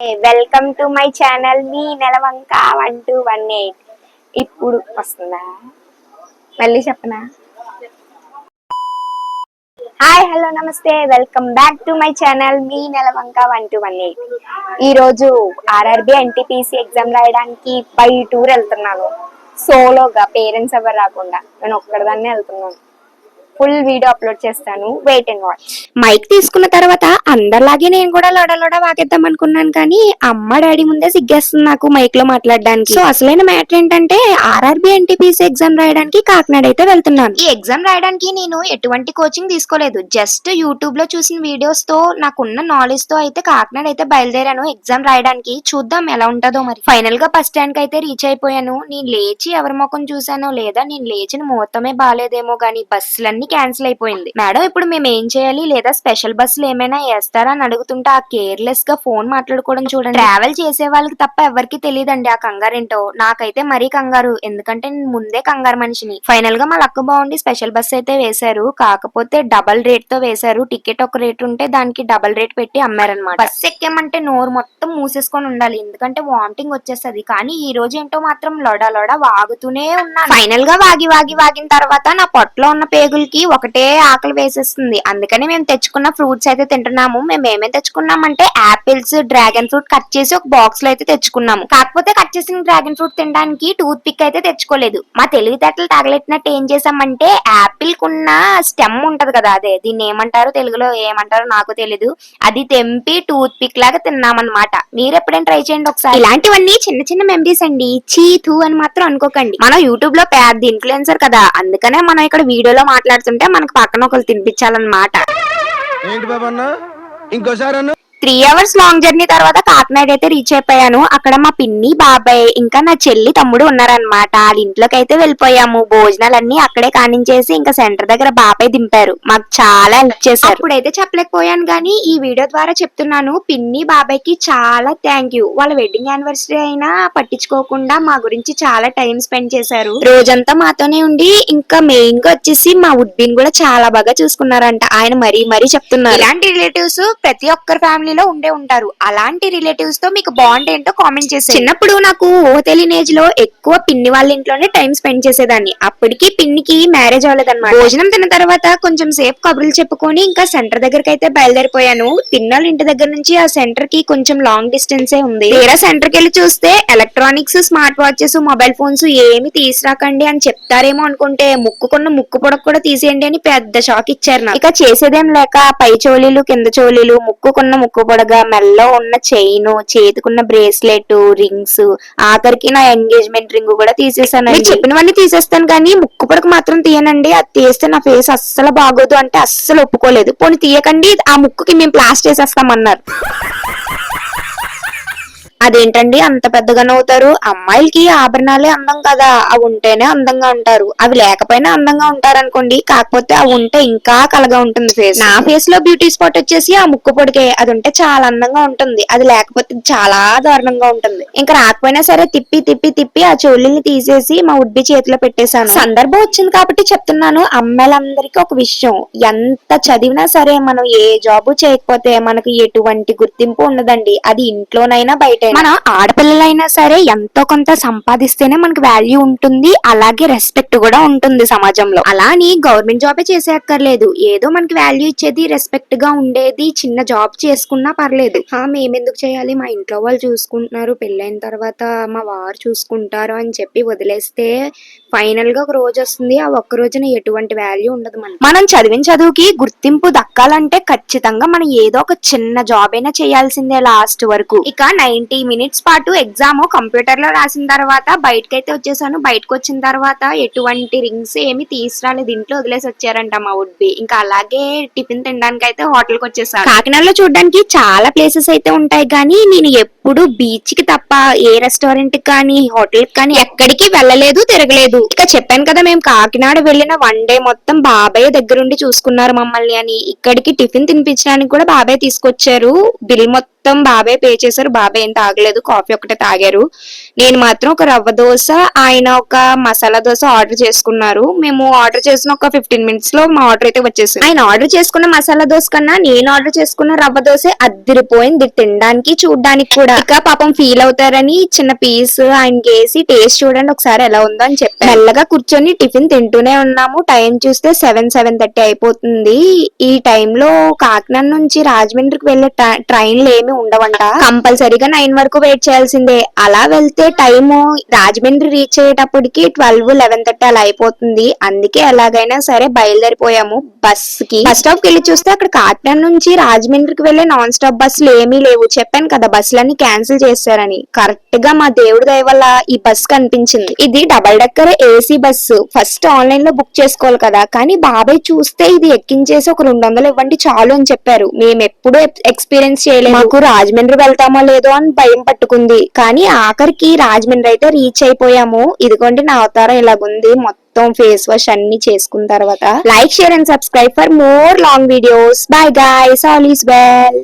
Welcome to my channel me Nelavanka one two one eight. ఇప్పుడు వస్తుందా? మళ్ళీ చెప్పనా? హాయ్ హలో నమస్తే. Welcome back to my channel me Nelavanka one two one eight. ఈరోజు RRB NTPC exam రాయడానికి by tour వెళ్తున్నాను. సోలోగా parents ఎవరు రాకుండా. నేను ఒక్కడిదాన్నే వెళ్తున్నాను. ఫుల్ వీడియో అప్లోడ్ చేస్తాను. వెయిట్ అండ్ వాచ్ మైక్ తీసుకున్న తర్వాత అందరిలాగే నేను కూడా లోడ లోడ వాగేద్దాం అనుకున్నాను కానీ అమ్మ డాడీ ముందే సిగ్గేస్తుంది నాకు మైక్లో మాట్లాడడానికి. సో అసలైన మ్యాటర్ ఏంటంటే ఆర్ఆర్బి ఎన్టీపీసీ ఎగ్జామ్ రాయడానికి కాకినాడ అయితే వెళ్తున్నాను. ఈ ఎగ్జామ్ రాయడానికి నేను ఎటువంటి కోచింగ్ తీసుకోలేదు. జస్ట్ యూట్యూబ్లో చూసిన వీడియోస్తో నాకున్న నాలెడ్జ్తో అయితే కాకినాడ అయితే బయలుదేరాను ఎగ్జామ్ రాయడానికి. చూద్దాం ఎలా ఉంటుందో మరి. ఫైనల్గా బస్ స్టాండ్కి అయితే రీచ్ అయిపోయాను. నేను లేచి ఎవరి ముఖం చూసానో లేదా నేను లేచిన ముహూర్తమే బాగాలేదేమో గానీ బస్సులన్నీ క్యాన్సిల్ అయిపోయింది. మేడం ఇప్పుడు మేము ఏం చేయాలి? లేదా స్పెషల్ బస్సులు ఏమైనా వేస్తారా? అని అడుగుతుంటే ఆ కేర్లెస్గా ఫోన్ మాట్లాడుకోవడం చూడండి. ట్రావెల్ చేసే వాళ్ళకి తప్ప ఎవరికి తెలియదండి ఆ కంగారేంటో. నాకైతే మరీ కంగారు. ఎందుకంటే నేను ముందే కంగారు మనిషిని. ఫైనల్గా మా లక్ బాగుండి స్పెషల్ బస్ అయితే వేశారు. కాకపోతే డబల్ రేట్తో వేశారు. టికెట్ ఒక రేట్ ఉంటే దానికి డబల్ రేట్ పెట్టి అమ్మారనమాట బస్ ఎక్కామంటే నోరు మొత్తం మూసేసుకొని ఉండాలి. ఎందుకంటే వామిటింగ్ వచ్చేస్తుంది. కానీ ఈ రోజు ఏంటో మాత్రం లొడ లొడ వాగుతూనే ఉన్నాను. ఫైనల్గా వాగి వాగి వాగిన తర్వాత నా పొట్టలో ఉన్న పేగులకి ఒకటే ఆకలి వేసేస్తుంది. అందుకని మేము తెచ్చుకున్న ఫ్రూట్స్ అయితే తింటున్నాము. మేము ఏమేమి తెచ్చుకున్నామంటే ఆపిల్స్ డ్రాగన్ ఫ్రూట్ కట్ చేసి ఒక బాక్స్లో అయితే తెచ్చుకున్నాము. కాకపోతే కట్ చేసిన డ్రాగన్ ఫ్రూట్ తినడానికి టూత్ పిక్ అయితే తెచ్చుకోలేదు. మా తెలివితేటలు తగలెట్టినట్టు ఏం చేసామంటే ఆపిల్ కున్న స్టెమ్ ఉంటది కదా అదే దీన్ని ఏమంటారు తెలుగులో ఏమంటారో నాకు తెలీదు. అది తెంపి టూత్ పిక్ లాగా తిన్నామన్నమాట. మీరు ఎప్పుడైనా ట్రై చేయండి ఒకసారి. ఇలాంటివన్నీ చిన్న చిన్న మెమరీస్ అండి. చీతు అని మాత్రం అనుకోకండి. మనం యూట్యూబ్లో పెద్ద ఇన్ఫ్లుయెన్సర్ కదా అందుకనే మనం ఇక్కడ వీడియోలో మాట్లాడుతుంటే మనకు పక్కన ఒకరు తినిపించాలన్నమాట. ఇంకోసారి త్రీ అవర్స్ లాంగ్ జర్నీ తర్వాత కాకినాడ అయితే రీచ్ అయిపోయాను. అక్కడ మా పిన్ని బాబాయ్ ఇంకా నా చెల్లి తమ్ముడు ఉన్నారనమాట వాళ్ళ ఇంట్లోకి అయితే వెళ్ళిపోయాము. భోజనాలన్నీ అక్కడే కానించేసి ఇంకా సెంటర్ దగ్గర బాబాయ్ దింపారు. మాకు చాలా హెల్ప్ చేశారు. అప్పుడైతే చెప్పలేకపోయాను కానీ ఈ వీడియో ద్వారా చెప్తున్నాను. పిన్ని బాబాయ్కి చాలా థ్యాంక్ యూ. వాళ్ళ వెడ్డింగ్ యానివర్సరీ అయినా పట్టించుకోకుండా మా గురించి చాలా టైం స్పెండ్ చేశారు. రోజంతా మాతోనే ఉండి ఇంకా మెయిన్గా వచ్చేసి మా ఉడ్బిన్ కూడా చాలా బాగా చూసుకున్నారంట. ఆయన మరీ మరీ చెప్తున్నారు. ఇలాంటి రిలేటివ్స్ ప్రతి ఒక్కరి ఫ్యామిలీలో ఉండే ఉంటారు. అలాంటి రిలేటివ్స్తో మీకు బాండ్ ఏంటో కామెంట్ చేసి చిన్నప్పుడు నాకు ఓ తెలియని ఏజ్లో ఎక్కువ పిన్ని వాళ్ళ ఇంట్లోనే టైం స్పెండ్ చేసేదాన్ని. అప్పటికి పిన్నికి మ్యారేజ్ అవ్వలేదన్నమాట. భోజనం తిన్న తర్వాత కొంచెం సేపు కబుర్లు చెప్పుకొని ఇంకా సెంటర్ దగ్గరికి అయితే బయలుదేరిపోయాను. పిన్నోళ్ళ ఇంటి దగ్గర నుంచి ఆ సెంటర్కి కొంచెం లాంగ్ డిస్టెన్స్ ఏ ఉంది. తీరా సెంటర్కి వెళ్ళి చూస్తే electronics smart watches mobile phones ఏమి తీసుకురాకండి అని చెప్తారేమో అనుకుంటే ముక్కుకున్న ముక్కు పొడక కూడా తీసేయండి అని పెద్ద షాక్ ఇచ్చారు నాకు. ఇక చేసేదేం లేక పై చోలీలు కింద చోలీలు ముక్కుకున్న ముక్కు పొడగ మెల్లో ఉన్న చైన్ చేతికున్న బ్రేస్లెట్ రింగ్స్. ఆఖరికి నా ఎంగేజ్మెంట్ రింగ్ కూడా తీసేసాను మీరు చెప్పినవన్నీ తీసేస్తాను కానీ ముక్కు పడక మాత్రం తీయనండి. అది తీస్తే నా ఫేస్ అస్సలు బాగోదు అంటే అస్సలు ఒప్పుకోలేదు. పోనీ తీయకండి ఆ ముక్కుకి మేము ప్లాస్టర్ వేసేస్తామన్నారు. అదేంటండి? అంత పెద్దగా నవ్వుతారు. అమ్మాయిలకి ఆభరణాలే అందం కదా. అవి ఉంటేనే అందంగా ఉంటారు. అవి లేకపోయినా అందంగా ఉంటారు అనుకోండి కాకపోతే అవి ఉంటే ఇంకా కలగా ఉంటుంది ఫేస్ నా ఫేస్లో బ్యూటీ స్పాట్ వచ్చేసి ఆ ముక్కు పొడికే. అది ఉంటే చాలా అందంగా ఉంటుంది. అది లేకపోతే చాలా దారుణంగా ఉంటుంది. ఇంకా రాకపోయినా సరే తిప్పి తిప్పి తిప్పి ఆ చోళ్ళని తీసేసి మా ఉడ్బి చేతిలో పెట్టేశాను. సందర్భం వచ్చింది కాబట్టి చెప్తున్నాను. అమ్మాయిలందరికీ ఒక విషయం. ఎంత చదివినా సరే మనం ఏ జాబు చేయకపోతే మనకు ఎటువంటి గుర్తింపు ఉండదండి. అది ఇంట్లోనైనా బయట మన ఆడపిల్లలైనా సరే ఎంతో కొంత సంపాదిస్తేనే మనకి వాల్యూ ఉంటుంది అలాగే రెస్పెక్ట్ కూడా ఉంటుంది సమాజంలో. అలా అని గవర్నమెంట్ జాబే చేసేయక్కర్లేదు. ఏదో మనకి వాల్యూ ఇచ్చేది రెస్పెక్ట్గా ఉండేది చిన్న జాబ్ చేసుకున్నా పర్లేదు. మేమెందుకు చేయాలి? మా ఇంట్లో వాళ్ళు చూసుకుంటున్నారు పెళ్ళైన తర్వాత మా వారు చూసుకుంటారు అని చెప్పి వదిలేస్తే ఫైనల్గా ఒక రోజు వస్తుంది ఆ ఒక్క రోజున ఎటువంటి వాల్యూ ఉండదు మనం మనం చదివిన చదువుకి గుర్తింపు దక్కాలంటే ఖచ్చితంగా మనం ఏదో ఒక చిన్న జాబ్ అయినా చేయాల్సిందే లాస్ట్ వరకు. ఇక నైన్టీ మినిట్స్ పాటు ఎగ్జామ్ కంప్యూటర్లో రాసిన తర్వాత బయటకైతే వచ్చేసాను. బయటకు వచ్చిన తర్వాత ఎటువంటి రింగ్స్ ఏమి తీసుకురాలేదు. ఇంట్లో వదిలేసి వచ్చారంట మా ఉడ్బి ఇంకా అలాగే టిఫిన్ తినడానికి అయితే హోటల్కి వచ్చేసాను కాకినాడలో చూడడానికి చాలా ప్లేసెస్ అయితే ఉంటాయి. కానీ నేను ఎప్పుడు బీచ్కి తప్ప ఏ రెస్టారెంట్కి కానీ హోటల్కి కానీ ఎక్కడికి వెళ్ళలేదు తిరగలేదు. ఇక చెప్పాను కదా మేము కాకినాడ వెళ్ళిన వన్ డే మొత్తం బాబాయ్ దగ్గరుండి చూసుకున్నారు మమ్మల్ని అని. ఇక్కడికి టిఫిన్ తినిపించడానికి కూడా బాబాయ్ తీసుకొచ్చారు. బిల్ మొత్తం బాబాయ్ పే చేశారు. బాబాయ్ ఏం తాగలేదు కాఫీ ఒకటే తాగారు. నేను మాత్రం ఒక రవ్వ దోశ ఆయన ఒక మసాలా దోశ ఆర్డర్ చేసుకున్నారు. మేము ఆర్డర్ చేసిన ఒక ఫిఫ్టీన్ మినిట్స్లో మా ఆర్డర్ అయితే వచ్చేసింది. ఆయన ఆర్డర్ చేసుకున్న మసాలా దోశ కన్నా నేను ఆర్డర్ చేసుకున్న రవ్వ దోశ అద్దరిపోయింది తినడానికి చూడడానికి కూడా. ఇంకా పాపం ఫీల్ అవుతారని చిన్న పీస్ ఆయనకి వేసి టేస్ట్ చూడండి ఒకసారి ఎలా ఉందో అని చెప్పి మెల్లగా కూర్చొని టిఫిన్ తింటూనే ఉన్నాము. టైం చూస్తే సెవెన్ సెవెన్ థర్టీ అయిపోతుంది. ఈ టైంలో కాకినాడ నుంచి రాజమండ్రికి వెళ్ళే ట్రైన్లు ఏమి ఉండవంట. కంపల్సరీగా నైన్ వరకు వెయిట్ చేయాల్సిందే. అలా వెళ్తే టైము రాజమండ్రి రీచ్ అయ్యేటప్పటికి ట్వెల్వ్ లెవెన్ థర్టీ అలా అయిపోతుంది. అందుకే ఎలాగైనా సరే బయలుదేరిపోయాము బస్కి. బస్ స్టాప్కి వెళ్ళి చూస్తే అక్కడ కాకినాడ నుంచి రాజమండ్రికి వెళ్ళే నాన్ స్టాప్ బస్సులు ఏమీ లేవు. చెప్పాను కదా బస్సులన్నీ క్యాన్సిల్ చేశారని. కరెక్ట్గా మా దేవుడి దయ వల్ల ఈ బస్ కనిపించింది. ఇది double decker AC bus first ఆన్లైన్లో బుక్ చేసుకోవాలి కదా. కానీ బాబాయ్ చూస్తే ఇది ఎక్కించేసి ఒక రెండు వందలు ఇవ్వండి చాలు అని చెప్పారు. మేము ఎప్పుడూ ఎక్స్పీరియన్స్ చేయలేదు. మాకు రాజమండ్రి వెళ్తామో లేదో అని టైం పట్టుకుంది? కానీ ఆఖరికి రాజమండ్రి అయితే రీచ్ అయిపోయాము. ఇదిగోండి నా అవతారం ఇలాగుంది. మొత్తం ఫేస్ వాష్ అన్ని చేసుకున్న తర్వాత. Like share and subscribe for more long videos bye guys all is well